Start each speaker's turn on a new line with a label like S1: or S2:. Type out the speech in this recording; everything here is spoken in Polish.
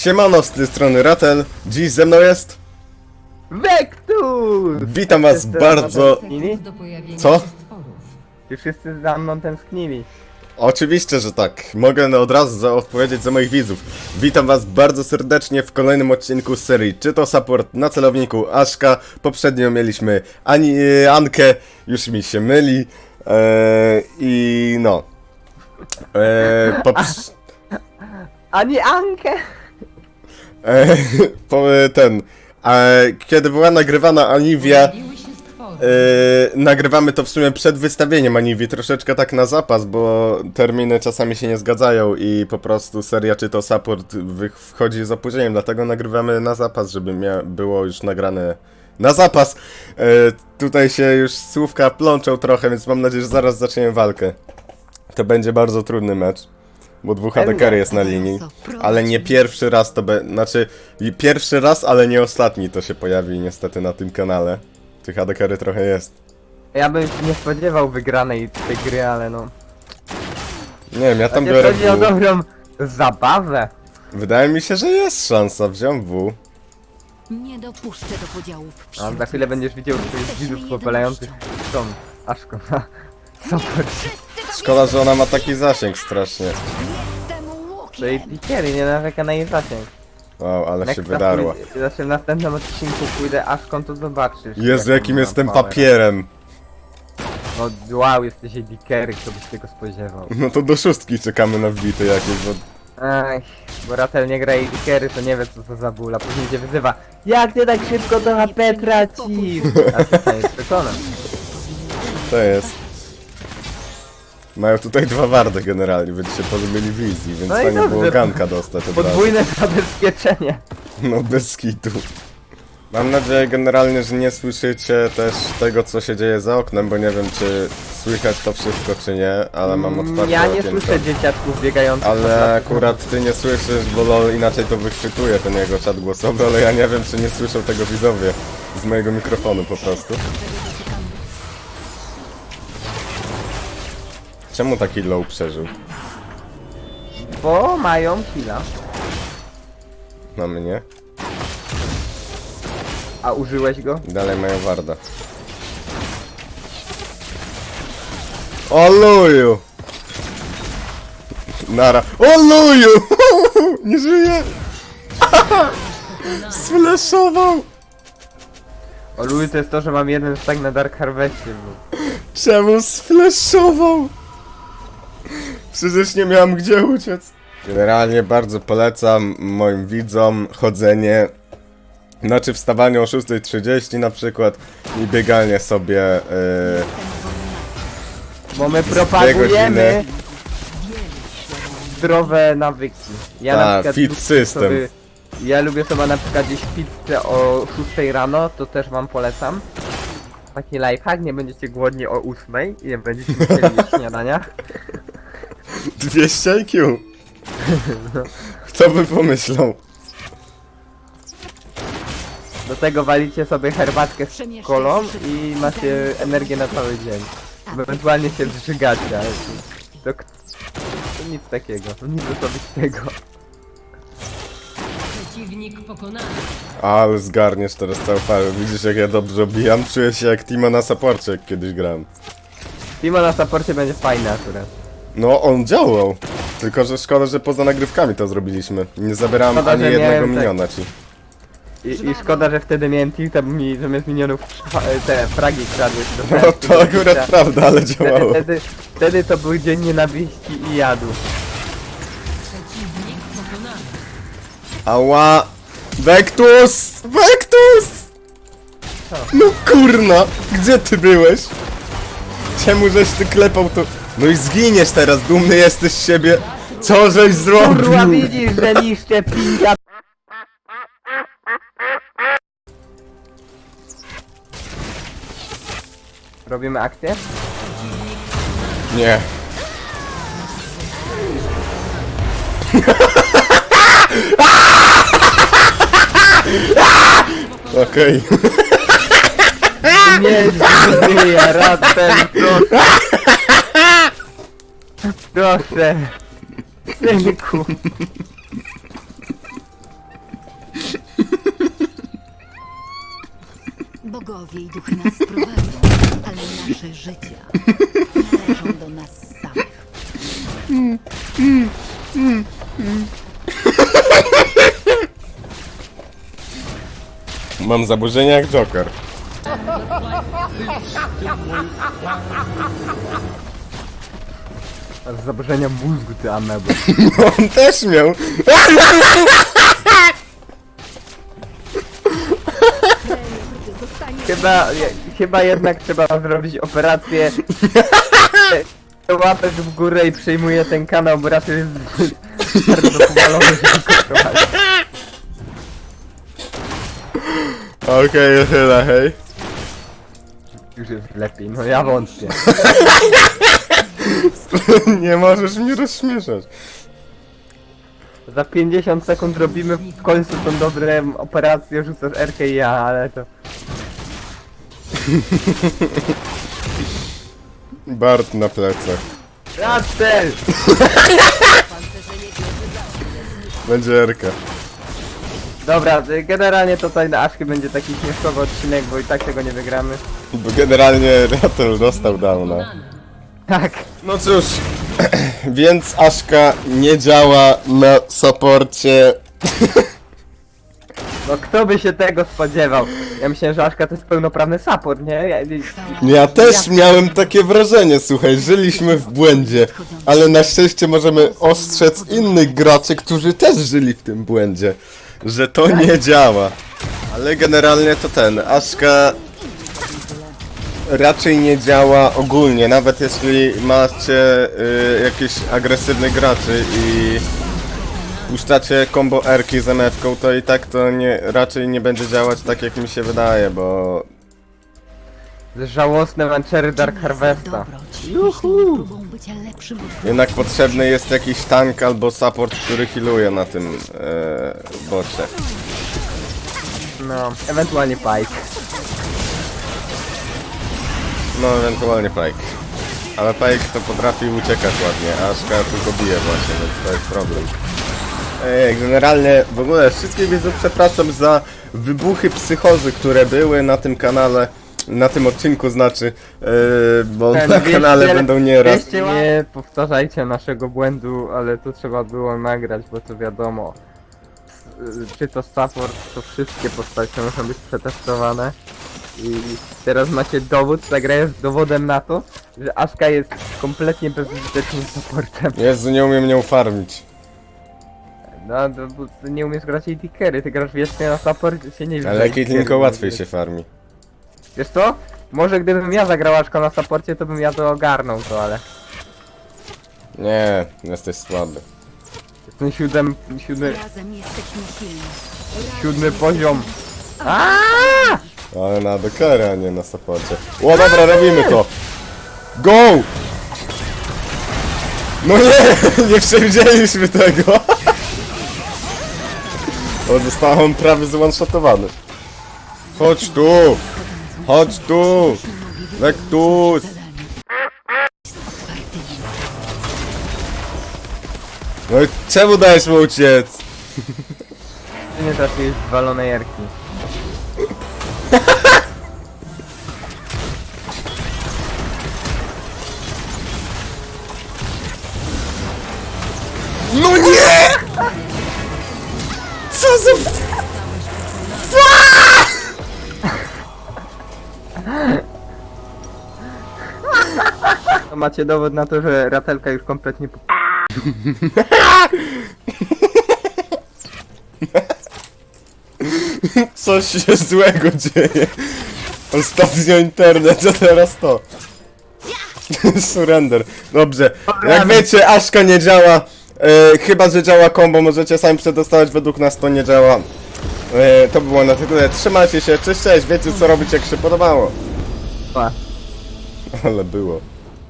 S1: Siemano, z tej strony Ratel. Dziś ze mną jest.
S2: Wektus!
S1: Witam was
S2: Jestem
S1: bardzo.
S2: Tęsknili?
S3: do pojawienia
S1: Co?
S3: się stworów.
S2: Już wszyscy za mną tęsknili.
S1: Oczywiście, że tak. Mogę od razu za odpowiedzieć za moich widzów. Witam was bardzo serdecznie w kolejnym odcinku z serii Czy to support na celowniku Aszka. Poprzednio mieliśmy Ani e, Ankę, już mi się myli. Eee, I no. Eee, poprz-
S2: Ani Ankę!
S1: Eee, po, ten. E, kiedy była nagrywana Aniwia. Yy, nagrywamy to w sumie przed wystawieniem Aniwi, troszeczkę tak na zapas, bo terminy czasami się nie zgadzają i po prostu seria czy to support wchodzi z opóźnieniem, dlatego nagrywamy na zapas, żeby mia- było już nagrane na zapas. Yy, tutaj się już słówka plączą trochę, więc mam nadzieję, że zaraz zaczniemy walkę. To będzie bardzo trudny mecz, bo dwóch ADK jest na linii, ale nie pierwszy raz to be... znaczy i pierwszy raz, ale nie ostatni to się pojawi niestety na tym kanale. Tych ADK trochę jest.
S2: Ja bym się nie spodziewał wygranej tej gry, ale no.
S1: Nie wiem, ja tam
S2: Chociaż
S1: biorę
S2: chodzi o
S1: W.
S2: dobrą zabawę.
S1: Wydaje mi się, że jest szansa, wziąłem W.
S4: Nie dopuszczę do podziałów
S2: A
S4: wśród
S2: za chwilę
S4: nas.
S2: będziesz widział swoich
S4: Jesteśmy
S2: widzów
S4: jednością.
S2: popylających tą Aszką na support.
S1: Szkoda, że ona ma taki zasięg strasznie.
S4: Jestem łukiem.
S2: pikery, nie narzeka na jej zasięg.
S1: Wow, ale się
S2: Jak
S1: wydarła.
S2: Znaczy w następnym odcinku pójdę Aszką, to zobaczysz.
S1: Jezu, jakim jestem
S2: power.
S1: papierem.
S2: No wow, jesteś jej dikery, kto by się tego spodziewał.
S1: No to do szóstki czekamy na wbity jakieś, bo...
S2: Ech, bo Ratel nie gra jej dikery, to nie wie co to za ból, a później cię wyzywa. Jak ty tak szybko to HP tracisz? A ty to jest przekonany.
S1: To jest. Mają tutaj dwa wardy generalnie, będziecie pozbyli wizji, więc
S2: No i
S1: fajnie było ganka dostać od razu.
S2: Podwójne zabezpieczenie.
S1: No bez kitu. Mam nadzieję generalnie, że nie słyszycie też tego, co się dzieje za oknem, bo nie wiem, czy słychać to wszystko, czy nie, ale mam otwarte
S2: Mm, Ja nie
S1: okienko.
S2: słyszę dzieciaczków biegających. po
S1: Ale
S2: placu.
S1: akurat ty nie słyszysz, bo LOL inaczej to wychwytuje ten jego czat głosowy, ale ja nie wiem, czy nie słyszą tego widzowie z mojego mikrofonu po prostu. Czemu taki low przeżył?
S2: Bo mają killa.
S1: Na mnie.
S2: A użyłeś go?
S1: Dalej mają warda. Oluju! Nara. Oluju! Nie żyje! Sflashował!
S2: O to jest to, że mam jeden stag na Dark Harvestie.
S1: Czemu sflashował? Przecież nie miałem gdzie uciec. Generalnie bardzo polecam moim widzom chodzenie, znaczy wstawanie o 6.30 na przykład i bieganie sobie yy,
S2: Bo my propagujemy zdrowe nawyki. Ja
S1: Ta,
S2: na przykład
S1: fit
S2: lubię
S1: system.
S2: Sobie, ja lubię sobie na przykład gdzieś pizzę o 6 rano, to też wam polecam. Taki lifehack, nie będziecie głodni o 8 i nie będziecie jeść śniadania.
S1: 200 IQ. Kto by pomyślał?
S2: Do tego walicie sobie herbatkę z kolą i macie energię na cały dzień. Ewentualnie się zżygacie, ale to, to, to nic takiego, nic osobistego.
S3: Przeciwnik pokonany.
S1: Ale zgarniesz teraz cały falę. Widzisz jak ja dobrze obijam? Czuję się jak Timo na saporcie, jak kiedyś grałem.
S2: Timo na saporcie będzie fajny akurat.
S1: No, on działał. Tylko, że szkoda, że poza nagrywkami to zrobiliśmy. Nie zabierałem
S2: Szkoda,
S1: ani
S2: że
S1: jednego
S2: miałem tak-
S1: miniona ci.
S2: I, I szkoda, że wtedy miałem tilta, bo mi zamiast minionów fa- te fragi kradły się do
S1: No to akurat prawda, ale działało.
S2: Wtedy, wtedy to był dzień nienawiści i jadu.
S3: Przeciwnik pokonany.
S1: Ała! Vectus! Vectus! No kurna! Gdzie ty byłeś? Czemu żeś ty klepał to? No i zginiesz teraz, dumny jesteś z siebie. Co żeś zrobił?
S2: Kurwa widzisz, że niszczę pinga! Robimy akcję?
S1: Nie. Okej.
S2: Nie żyję, Ratten, proszę. Proszę. Synku.
S4: Bogowie i duchy nas prowadzą, ale nasze życia należą do nas samych.
S1: Mam zaburzenia jak Joker.
S2: Z zaburzenia mózgu ty amebo.
S1: On też miał.
S2: Chyba, je- chyba jednak trzeba zrobić operację. Łapę w górę i przejmuję ten kanał, bo raczej jest bardzo powalony, żeby kontrolować.
S1: Okej, tyle, hej.
S2: Już jest lepiej, no ja wątpię.
S1: Nie możesz mnie rozśmieszać.
S2: Za 50 sekund robimy w końcu tą dobre operację, rzucasz RK i ja, ale to...
S1: Bart na plecach.
S2: Rastel!
S1: Będzie Erka.
S2: Dobra, y, generalnie tutaj na Aszki będzie taki śmieszkowy odcinek, bo i tak tego nie wygramy.
S1: Bo generalnie Rattel dostał downa.
S2: Tak,
S1: No cóż, więc Aszka nie działa na saporcie.
S2: no kto by się tego spodziewał? Ja myślałem, że Aszka to jest pełnoprawny support, nie? Ja,
S1: Ja też miałem takie wrażenie, słuchaj, żyliśmy w błędzie, ale na szczęście możemy ostrzec innych graczy, którzy też żyli w tym błędzie, że to nie działa. Ale generalnie to ten, Aszka raczej nie działa ogólnie, nawet jeśli macie y, jakichś agresywnych graczy i puszczacie combo Erki z MF-ką, to i tak to nie, raczej nie będzie działać tak jak mi się wydaje, bo
S2: żałosne manchery Dark Harvesta.
S4: bycia lepszym od
S1: Jednak potrzebny jest jakiś tank albo support, który healuje na tym e, bocie.
S2: No, ewentualnie Pike.
S1: No, ewentualnie Pike. Ale Pike to potrafi uciekać ładnie, a Aszka tylko bije właśnie, więc to jest problem. Ej, generalnie w ogóle wszystkich widzów przepraszam za wybuchy psychozy, które były na tym kanale, na tym odcinku znaczy, e, bo
S2: Ten,
S1: na
S2: wieście-
S1: kanale będą nieraz.
S2: wieście Nie powtarzajcie naszego błędu, ale to trzeba było nagrać, bo to wiadomo. S- Czy to support, to wszystkie postacie muszą być przetestowane. I teraz macie dowód, ta gra jest dowodem na to, że Aszka jest kompletnie bezużytecznym supportem.
S1: Jezu, nie umiem nią farmić.
S2: No, to, bo ty nie umiesz grać AD ty grasz wiecznie na support, się nie wiesz.
S1: Ale Caitlynko łatwiej się farmi.
S2: Wiesz co? Może gdybym ja zagrał Aszką na supporcie, to bym ja to ogarnął to, ale...
S1: Nie, jesteś słaby.
S2: Ten siódem, siódmy,
S4: Razem jesteśmy silni.
S2: siódmy poziom.
S1: Ale na dekery, a nie na saporcie. O dobra, robimy to! Go! No nie! Nie przewidzieliśmy tego! O, zostałem prawie zone-shotowany. Chodź tu! Chodź tu! Lektus! No i czemu dajesz mu uciec?
S2: Nie trafiłeś w walonej jarki.
S1: No nie! Co za...
S2: To macie dowód na to, że ratelka już kompletnie po...
S1: Coś się złego dzieje. Ostatnio internet, a teraz to. Surrender. Dobrze. Jak wiecie, Aszka nie działa. E, chyba, że działa combo, możecie sami przedostawać, według nas to nie działa. E, to było na tyle. Trzymajcie się, cześć, cześć, wiecie co robić jak się podobało.
S2: Pa.
S1: Ale było.